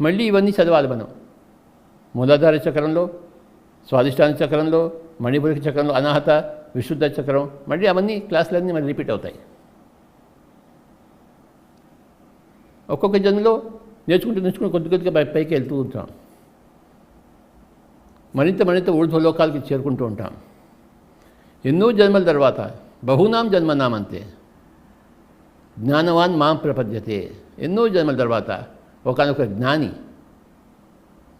మళ్ళీ ఇవన్నీ చదవాలి మనం. మూలాధార చక్రంలో స్వాదిష్టాన చక్రంలో మణిపురిక చక్రంలో అనాహత విశుద్ధ చక్రం మళ్ళీ అవన్నీ క్లాసులన్నీ మళ్ళీ రిపీట్ అవుతాయి. ఒక్కొక్క జన్మలో నేర్చుకుంటూ నేర్చుకుని కొద్ది కొద్దిగా పైకి వెళ్తూ ఉంటాం. మరింత మరింత ఊర్ధ్వలోకాలకి చేరుకుంటూ ఉంటాం. ఎన్నో జన్మల తర్వాత బహునాం జన్మనామంతే. జ్ఞానవాన్ మాం ప్రపద్యతే. ఎన్నో జన్మల తర్వాత ఒకనొక జ్ఞాని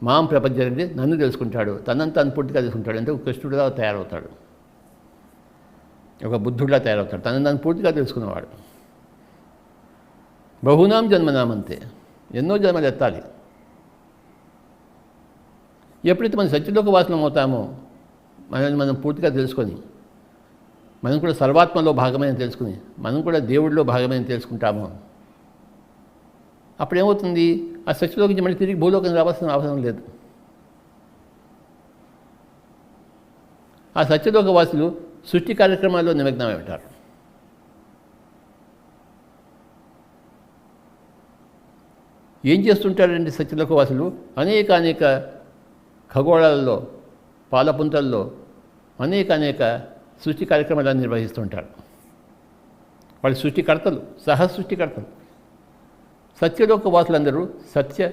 మాం ప్రపంచం అంటే నన్ను తెలుసుకుంటాడు తనంత తను పూర్తిగా తెలుసుకుంటాడు అంటే ఒక కృష్ణుడిలా తయారవుతాడు. ఒక బుద్ధుడిలా తయారవుతాడు తనని తను పూర్తిగా తెలుసుకున్నవాడు. బహునాం జన్మనామంతే ఎన్నో జన్మలు ఎత్తాలి. ఎప్పుడైతే మనం సత్యలోక వాసనం అవుతామో మనల్ని మనం పూర్తిగా తెలుసుకొని మనం కూడా సర్వాత్మలో భాగమైన తెలుసుకుని మనం కూడా దేవుడిలో భాగమైన తెలుసుకుంటాము అప్పుడు ఏమవుతుంది ఆ సత్యలోకి నుంచి మళ్ళీ తిరిగి భూలోకం రావాల్సిన అవసరం లేదు. ఆ సత్యలోక వాసులు సృష్టి కార్యక్రమాల్లో నిమగ్నమై ఉంటారు ఏం చేస్తుంటారండి సత్యలోక వాసులు అనేక అనేక ఖగోళాలలో పాలపుంతల్లో అనేక అనేక సృష్టి కార్యక్రమాలను నిర్వహిస్తుంటారు. వాళ్ళు సృష్టికర్తలు సహ సృష్టికర్తలు సత్యలోకవాసులందరూ సత్య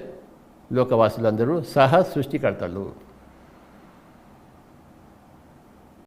లోకవాసులందరూ సహ సృష్టికర్తలు.